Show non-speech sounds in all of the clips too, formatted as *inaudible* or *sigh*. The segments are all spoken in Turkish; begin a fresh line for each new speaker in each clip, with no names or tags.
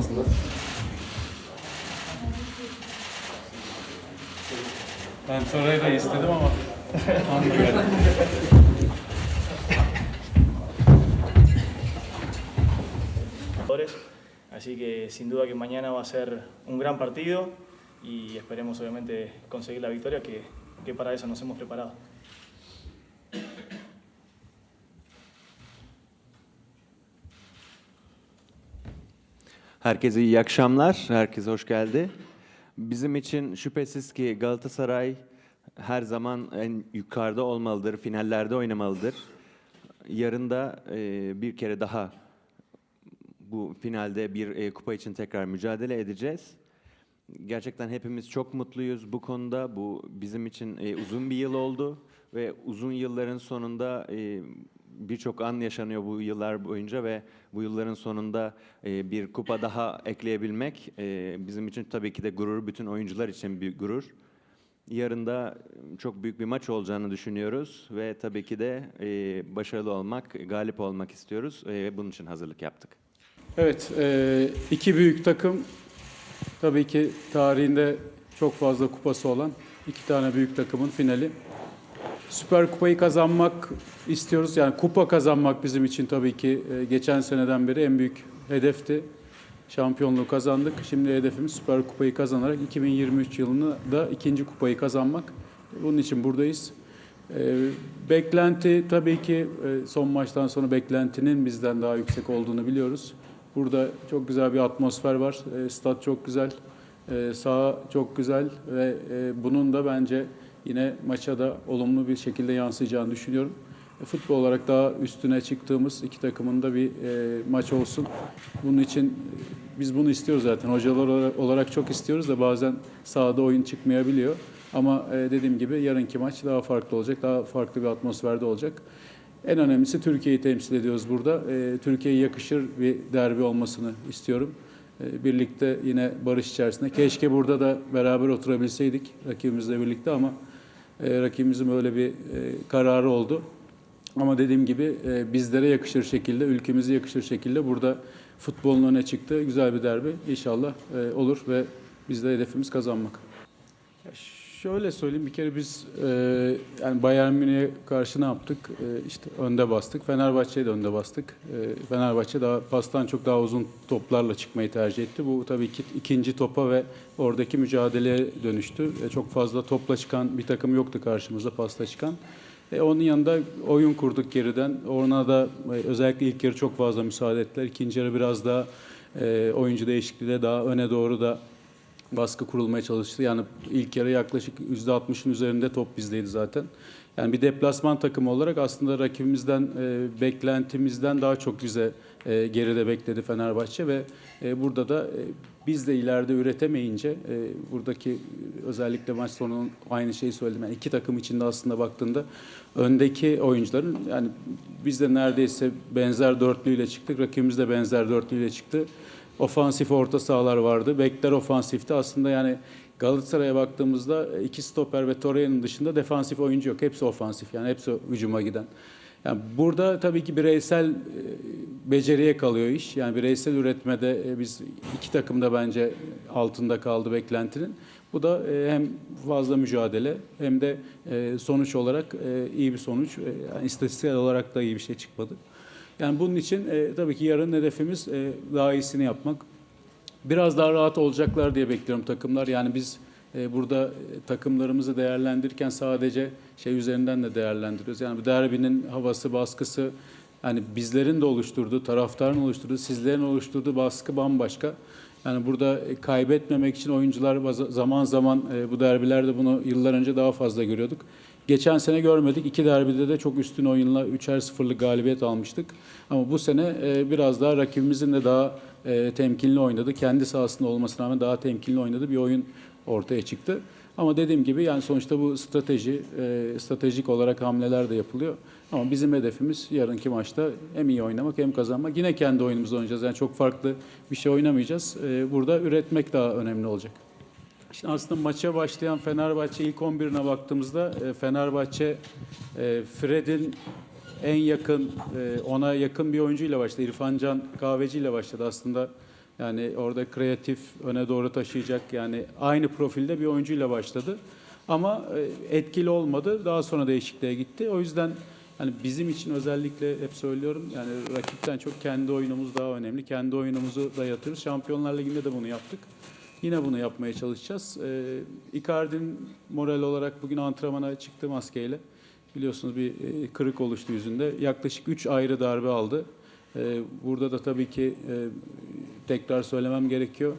aslında.
Ben Torreira istedim ama anlıyorum.
jugadores. Así que sin duda que mañana va a ser un gran partido y esperemos obviamente conseguir la victoria que, que para eso nos hemos preparado.
Herkese iyi akşamlar. Herkese hoş geldi. Bizim için şüphesiz ki Galatasaray her zaman en yukarıda olmalıdır, finallerde oynamalıdır. Yarın da e, bir kere daha bu finalde bir e, kupa için tekrar mücadele edeceğiz. Gerçekten hepimiz çok mutluyuz bu konuda. Bu bizim için e, uzun bir yıl oldu ve uzun yılların sonunda e, birçok an yaşanıyor bu yıllar boyunca ve bu yılların sonunda e, bir kupa daha ekleyebilmek e, bizim için tabii ki de gurur, bütün oyuncular için bir gurur. Yarın da çok büyük bir maç olacağını düşünüyoruz ve tabii ki de e, başarılı olmak, galip olmak istiyoruz e, ve bunun için hazırlık yaptık.
Evet, e, iki büyük takım tabii ki tarihinde çok fazla kupası olan iki tane büyük takımın finali. Süper Kupayı kazanmak istiyoruz. Yani kupa kazanmak bizim için tabii ki e, geçen seneden beri en büyük hedefti. Şampiyonluğu kazandık. Şimdi hedefimiz Süper Kupayı kazanarak 2023 yılını da ikinci kupayı kazanmak. Bunun için buradayız. E, beklenti tabii ki e, son maçtan sonra beklentinin bizden daha yüksek olduğunu biliyoruz. Burada çok güzel bir atmosfer var. Stat çok güzel. Saha çok güzel ve bunun da bence yine maça da olumlu bir şekilde yansıyacağını düşünüyorum. E, Futbol olarak daha üstüne çıktığımız iki takımın da bir e, maç olsun. Bunun için e, biz bunu istiyoruz zaten. Hocalar olarak- çok istiyoruz da bazen sahada oyun çıkmayabiliyor. Ama e, dediğim gibi yarınki maç daha farklı olacak, daha farklı bir atmosferde olacak. En önemlisi Türkiye'yi temsil ediyoruz burada. E, Türkiye'ye yakışır bir derbi olmasını istiyorum. E, birlikte yine barış içerisinde. Keşke burada da beraber oturabilseydik rakibimizle birlikte ama e, rakibimizin böyle bir e, kararı oldu. Ama dediğim gibi e, bizlere yakışır şekilde, ülkemize yakışır şekilde burada futbolun öne çıktığı güzel bir derbi inşallah olur ve biz de hedefimiz kazanmak. Ya Şöyle söyleyeyim bir kere biz e, yani Bayern Münih'e karşı ne yaptık? E, işte önde bastık. Fenerbahçe'ye de önde bastık. E, Fenerbahçe daha pastan çok daha uzun toplarla çıkmayı tercih etti. Bu tabii ki ikinci topa ve oradaki mücadeleye dönüştü. E, çok fazla topla çıkan bir takım yoktu karşımızda pasta çıkan. E, onun yanında oyun kurduk geriden. Ona da e, özellikle ilk yarı çok fazla müsaade ettiler. İkinci yarı biraz daha e, oyuncu değişikliğiyle daha öne doğru da baskı kurulmaya çalıştı. Yani ilk yarı yaklaşık %60'ın üzerinde top bizdeydi zaten. Yani bir deplasman takımı olarak aslında rakibimizden, e, beklentimizden daha çok bize e, geride bekledi Fenerbahçe ve e, burada da e, biz de ileride üretemeyince e, buradaki özellikle maç sonu aynı şeyi söyledim. Yani iki takım içinde aslında baktığında öndeki oyuncuların yani biz de neredeyse benzer dörtlüyle çıktık. Rakibimiz de benzer dörtlüyle çıktı ofansif orta sahalar vardı. Bekler ofansifti. Aslında yani Galatasaray'a baktığımızda iki stoper ve Torreira'nın dışında defansif oyuncu yok. Hepsi ofansif yani hepsi hücuma giden. Yani burada tabii ki bireysel e, beceriye kalıyor iş. Yani bireysel üretmede e, biz iki takım da bence altında kaldı beklentinin. Bu da e, hem fazla mücadele hem de e, sonuç olarak e, iyi bir sonuç. E, Yani istatistiksel olarak da iyi bir şey çıkmadı. Yani bunun için e, tabii ki yarın hedefimiz e, daha iyisini yapmak. Biraz daha rahat olacaklar diye bekliyorum takımlar. Yani biz e, burada e, takımlarımızı değerlendirirken sadece şey üzerinden de değerlendiriyoruz. Yani bu derbinin havası, baskısı yani bizlerin de oluşturduğu, taraftarın oluşturduğu, sizlerin oluşturduğu baskı bambaşka. Yani burada e, kaybetmemek için oyuncular zaman zaman e, bu derbilerde bunu yıllar önce daha fazla görüyorduk. Geçen sene görmedik. İki derbide de çok üstün oyunla 3'er 0'lık galibiyet almıştık. Ama bu sene e, biraz daha rakibimizin de daha e, temkinli oynadı. Kendi sahasında olmasına rağmen daha temkinli oynadı bir oyun ortaya çıktı. Ama dediğim gibi yani sonuçta bu strateji, e, stratejik olarak hamleler de yapılıyor. Ama bizim hedefimiz yarınki maçta hem iyi oynamak hem kazanmak. Yine kendi oyunumuzu oynayacağız. Yani çok farklı bir şey oynamayacağız. E, burada üretmek daha önemli olacak. Şimdi aslında maça başlayan Fenerbahçe ilk 11'ine baktığımızda e, Fenerbahçe e, Fred'in en yakın e, ona yakın bir oyuncuyla başladı. İrfan Can Kahveci ile başladı aslında. Yani orada kreatif, öne doğru taşıyacak yani aynı profilde bir oyuncuyla başladı. Ama etkili olmadı. Daha sonra değişikliğe gitti. O yüzden hani bizim için özellikle hep söylüyorum yani rakipten çok kendi oyunumuz daha önemli. Kendi oyunumuzu dayatıyoruz. Şampiyonlar Ligi'nde de bunu yaptık. Yine bunu yapmaya çalışacağız. Ee, Icardi'nin moral olarak bugün antrenmana çıktı maskeyle. Biliyorsunuz bir e, kırık oluştu yüzünde. Yaklaşık 3 ayrı darbe aldı. Ee, burada da tabii ki e, tekrar söylemem gerekiyor.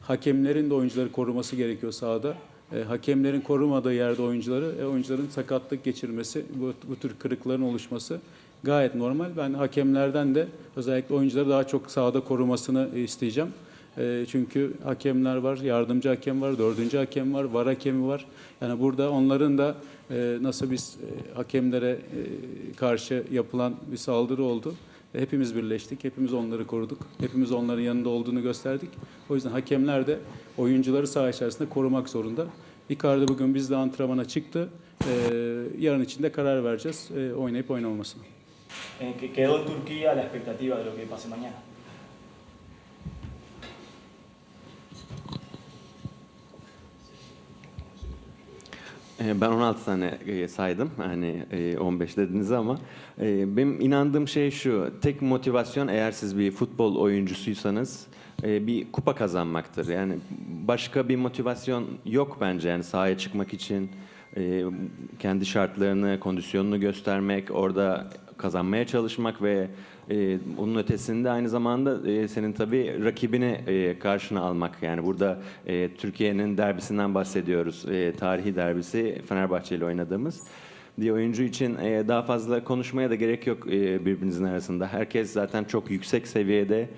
Hakemlerin de oyuncuları koruması gerekiyor sahada. E, hakemlerin korumadığı yerde oyuncuları, e, oyuncuların sakatlık geçirmesi, bu, bu tür kırıkların oluşması gayet normal. Ben hakemlerden de özellikle oyuncuları daha çok sahada korumasını e, isteyeceğim. E, çünkü hakemler var, yardımcı hakem var, dördüncü hakem var, var hakemi var. Yani burada onların da e, nasıl biz e, hakemlere e, karşı yapılan bir saldırı oldu. E, Hepimiz birleştik, hepimiz onları koruduk, hepimiz onların yanında olduğunu gösterdik. O yüzden hakemler de oyuncuları saha içerisinde korumak zorunda. Icardi bugün bizle antrenmana çıktı. E, yarın için de karar vereceğiz e, oynayıp oynamamasına.
Eh, que quedó Turquía a la expectativa de lo que pase mañana.
Ben 16 tane e, saydım. Hani e, 15 dediniz ama e, benim inandığım şey şu. Tek motivasyon eğer siz bir futbol oyuncusuysanız e, bir kupa kazanmaktır. Yani başka bir motivasyon yok bence. Yani sahaya çıkmak için e, kendi şartlarını, kondisyonunu göstermek, orada kazanmaya çalışmak ve e, onun ötesinde aynı zamanda e, senin tabii rakibini e, karşına almak. Yani burada e, Türkiye'nin derbisinden bahsediyoruz. E, tarihi derbisi Fenerbahçe ile oynadığımız. Bir oyuncu için e, daha fazla konuşmaya da gerek yok e, birbirinizin arasında. Herkes zaten çok yüksek seviyede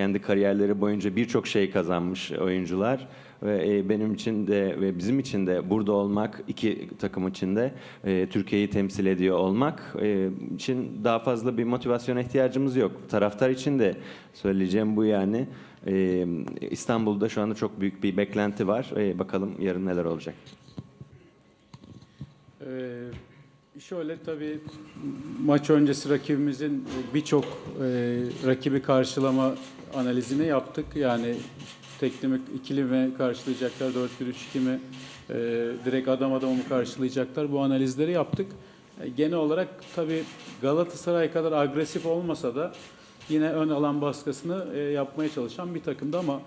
kendi kariyerleri boyunca birçok şey kazanmış oyuncular ve e, benim için de ve bizim için de burada olmak iki takım için de e, Türkiye'yi temsil ediyor olmak e, için daha fazla bir motivasyona ihtiyacımız yok. Taraftar için de söyleyeceğim bu yani. İstanbul'da şu anda çok büyük bir beklenti var. Bakalım yarın neler olacak.
Ee, şöyle tabii maç öncesi rakibimizin birçok e, rakibi karşılama analizini yaptık. Yani tekli mi, ikili mi karşılayacaklar, 4-1-3-2 mi, e, direkt adam adamı mı karşılayacaklar bu analizleri yaptık. E, genel olarak tabii Galatasaray kadar agresif olmasa da yine ön alan baskısını e, yapmaya çalışan bir takımdı ama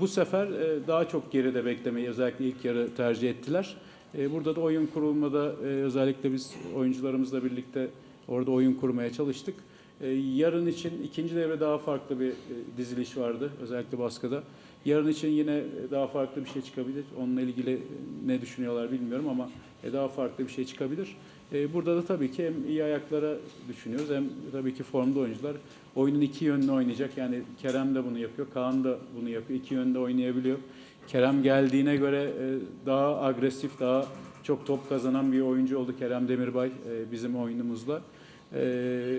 bu sefer e, daha çok geride beklemeyi özellikle ilk yarı tercih ettiler. E, Burada da oyun kurulmada e, özellikle biz oyuncularımızla birlikte orada oyun kurmaya çalıştık. E, Yarın için ikinci devre daha farklı bir diziliş vardı özellikle baskıda. Yarın için yine daha farklı bir şey çıkabilir. Onunla ilgili ne düşünüyorlar bilmiyorum ama daha farklı bir şey çıkabilir. Burada da tabii ki hem iyi ayaklara düşünüyoruz hem tabii ki formda oyuncular. Oyunun iki yönlü oynayacak. Yani Kerem de bunu yapıyor, Kaan da bunu yapıyor. İki yönde oynayabiliyor. Kerem geldiğine göre e, daha agresif, daha çok top kazanan bir oyuncu oldu Kerem Demirbay e, bizim oyunumuzla. E,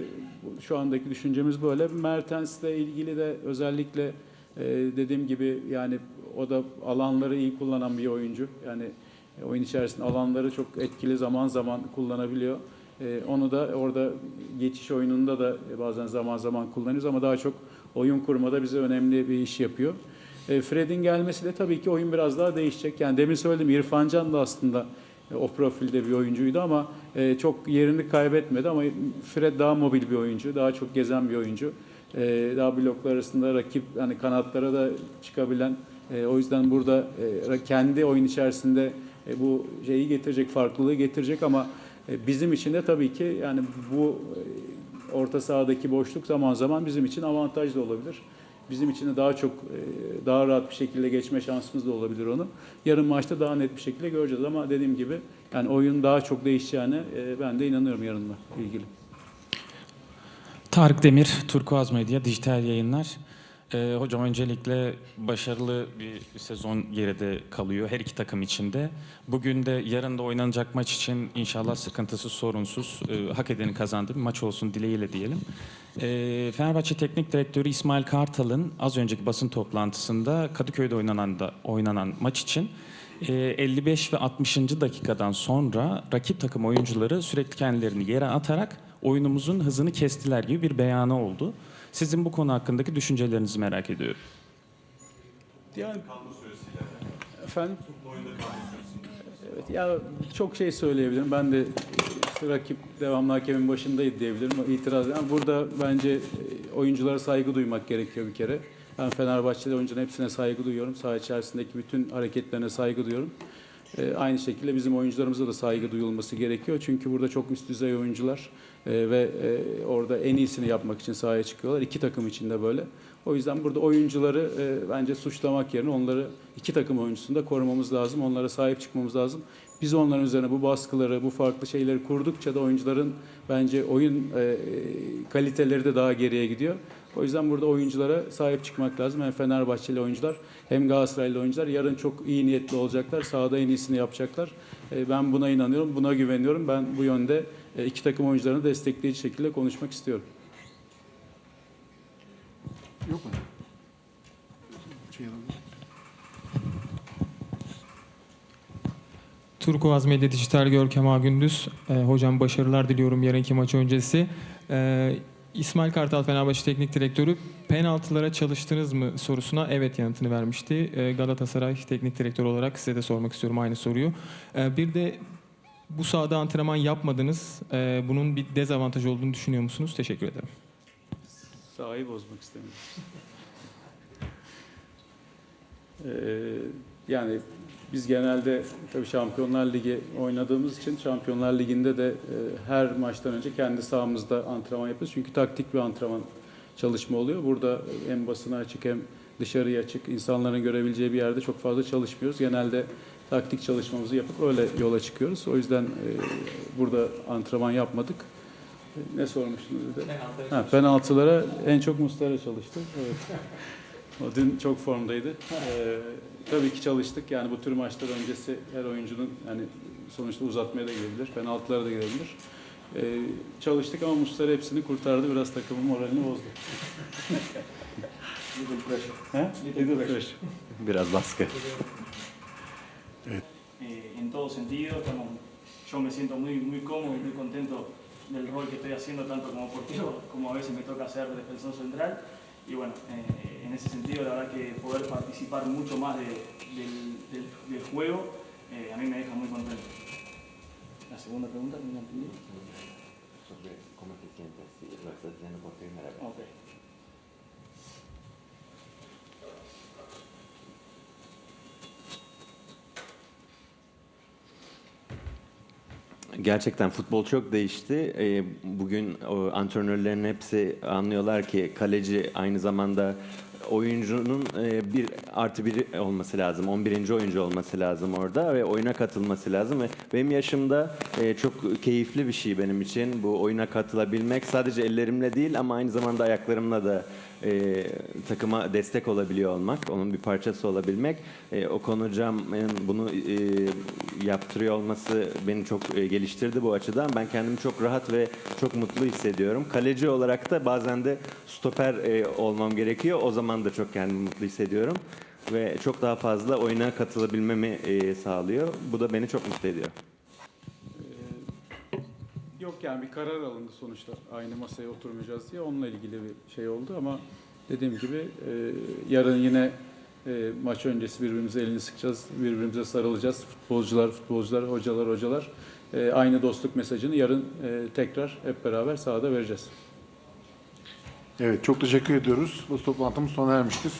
Şu andaki düşüncemiz böyle. Mertens'le ilgili de özellikle dediğim gibi yani o da alanları iyi kullanan bir oyuncu. Yani oyun içerisinde alanları çok etkili zaman zaman kullanabiliyor. Onu da orada geçiş oyununda da bazen zaman zaman kullanıyoruz ama daha çok oyun kurmada bize önemli bir iş yapıyor. E, Fred'in gelmesiyle tabii ki oyun biraz daha değişecek. Yani demin söyledim İrfan Can da aslında e, o profilde bir oyuncuydu ama e, çok yerini kaybetmedi ama Fred daha mobil bir oyuncu, daha çok gezen bir oyuncu. E, daha bloklar arasında rakip hani kanatlara da çıkabilen e, o yüzden burada e, kendi oyun içerisinde e, bu şeyi getirecek, farklılığı getirecek ama e, bizim için de tabii ki yani bu e, orta sahadaki boşluk zaman zaman bizim için avantaj da olabilir. Bizim için de daha çok e, daha rahat bir şekilde geçme şansımız da olabilir onu. Yarın maçta daha net bir şekilde göreceğiz ama dediğim gibi yani oyun daha çok değişeceğine e, ben de inanıyorum yarınla ilgili.
Tarık Demir, Turkuaz Medya, dijital yayınlar. Ee, hocam öncelikle başarılı bir sezon geride kalıyor her iki takım içinde. Bugün de yarın da oynanacak maç için inşallah sıkıntısız, sorunsuz, e, hak edeni kazandığı bir maç olsun dileğiyle diyelim. Ee, Fenerbahçe Teknik Direktörü İsmail Kartal'ın az önceki basın toplantısında Kadıköy'de oynanan da oynanan maç için e, 55 ve 60. dakikadan sonra rakip takım oyuncuları sürekli kendilerini yere atarak oyunumuzun hızını kestiler gibi bir beyanı oldu. Sizin bu konu hakkındaki düşüncelerinizi merak ediyorum.
Yani, efendim? Evet, ya çok şey söyleyebilirim. Ben de rakip devamlı hakemin başındaydı diyebilirim. O itiraz. Yani burada bence e, oyunculara saygı duymak gerekiyor bir kere. Ben Fenerbahçe'de oyuncuların hepsine saygı duyuyorum. Saha içerisindeki bütün hareketlerine saygı duyuyorum. E, aynı şekilde bizim oyuncularımıza da saygı duyulması gerekiyor. Çünkü burada çok üst düzey oyuncular e, ve e, orada en iyisini yapmak için sahaya çıkıyorlar. İki takım için de böyle. O yüzden burada oyuncuları bence suçlamak yerine onları iki takım oyuncusunu da korumamız lazım. Onlara sahip çıkmamız lazım. Biz onların üzerine bu baskıları, bu farklı şeyleri kurdukça da oyuncuların bence oyun kaliteleri de daha geriye gidiyor. O yüzden burada oyunculara sahip çıkmak lazım. Hem Fenerbahçeli oyuncular hem Galatasaraylı oyuncular yarın çok iyi niyetli olacaklar. Sahada en iyisini yapacaklar. E, ben buna inanıyorum, buna güveniyorum. Ben bu yönde e, iki takım oyuncularını destekleyici şekilde konuşmak istiyorum.
Yok mu? Şey.
Turkuaz Medya Dijital Görkem Ağgündüz. Ee, hocam başarılar diliyorum yarınki maç öncesi. Ee, İsmail Kartal Fenerbahçe Teknik Direktörü penaltılara çalıştınız mı sorusuna evet yanıtını vermişti. Ee, Galatasaray Teknik Direktörü olarak size de sormak istiyorum aynı soruyu. Ee, bir de bu sahada antrenman yapmadınız. Ee, bunun bir dezavantaj olduğunu düşünüyor musunuz? Teşekkür ederim.
Sahayı bozmak istemiyorum. *laughs* Ee, yani biz genelde tabii Şampiyonlar Ligi oynadığımız için Şampiyonlar Ligi'nde de e, her maçtan önce kendi sahamızda antrenman yapıyoruz. Çünkü taktik bir antrenman çalışma oluyor. Burada hem basına açık hem dışarıya açık insanların görebileceği bir yerde çok fazla çalışmıyoruz. Genelde taktik çalışmamızı yapıp öyle yola çıkıyoruz. O yüzden e, burada antrenman yapmadık. E, Ne sormuştunuz bir de? Ha, penaltılara en çok Mustara çalıştı. Evet. *laughs* O dün çok formdaydı. Ee, tabii ki çalıştık. Yani bu tür maçlar öncesi her oyuncunun yani sonuçta uzatmaya da gidebilir, penaltılara da gidebilir. Ee, çalıştık ama Mustara hepsini kurtardı. Biraz takımın moralini bozdu. *laughs* He? Little pressure.
Biraz baskı.
Eh, en todo sentido. Estamos, yo me siento muy, muy cómodo y muy contento del rol que estoy haciendo, tanto como portero como a veces me toca ser defensor central. Y bueno, eh, en ese sentido, la verdad que poder participar mucho más de- del, del- del juego eh, a mí me deja muy contento. La segunda pregunta, ¿no la entendí? Ok.
Gerçekten futbol çok değişti. Ee, Bugün antrenörlerin hepsi anlıyorlar ki kaleci aynı zamanda oyuncunun e, bir artı bir olması lazım. 11. oyuncu olması lazım orada ve oyuna katılması lazım. Ve benim yaşımda e, çok keyifli bir şey benim için bu oyuna katılabilmek. Sadece ellerimle değil ama aynı zamanda ayaklarımla da e, takıma destek olabiliyor olmak, onun bir parçası olabilmek. E, Hocam e, bunu e, yaptırıyor olması beni çok e, geliştirdi bu açıdan. Ben kendimi çok rahat ve çok mutlu hissediyorum. Kaleci olarak da bazen de stoper e, olmam gerekiyor. O zaman da çok kendimi mutlu hissediyorum. Ve çok daha fazla oyuna katılabilmemi e, sağlıyor. Bu da beni çok mutlu ediyor.
Yok yani bir karar alındı sonuçta aynı masaya oturmayacağız diye onunla ilgili bir şey oldu ama dediğim gibi e, yarın yine e, maç öncesi birbirimize elini sıkacağız, birbirimize sarılacağız. Futbolcular, futbolcular, hocalar, hocalar. E, aynı dostluk mesajını yarın e, tekrar hep beraber sahada vereceğiz.
Evet çok teşekkür ediyoruz. Bu toplantımız sona ermiştir.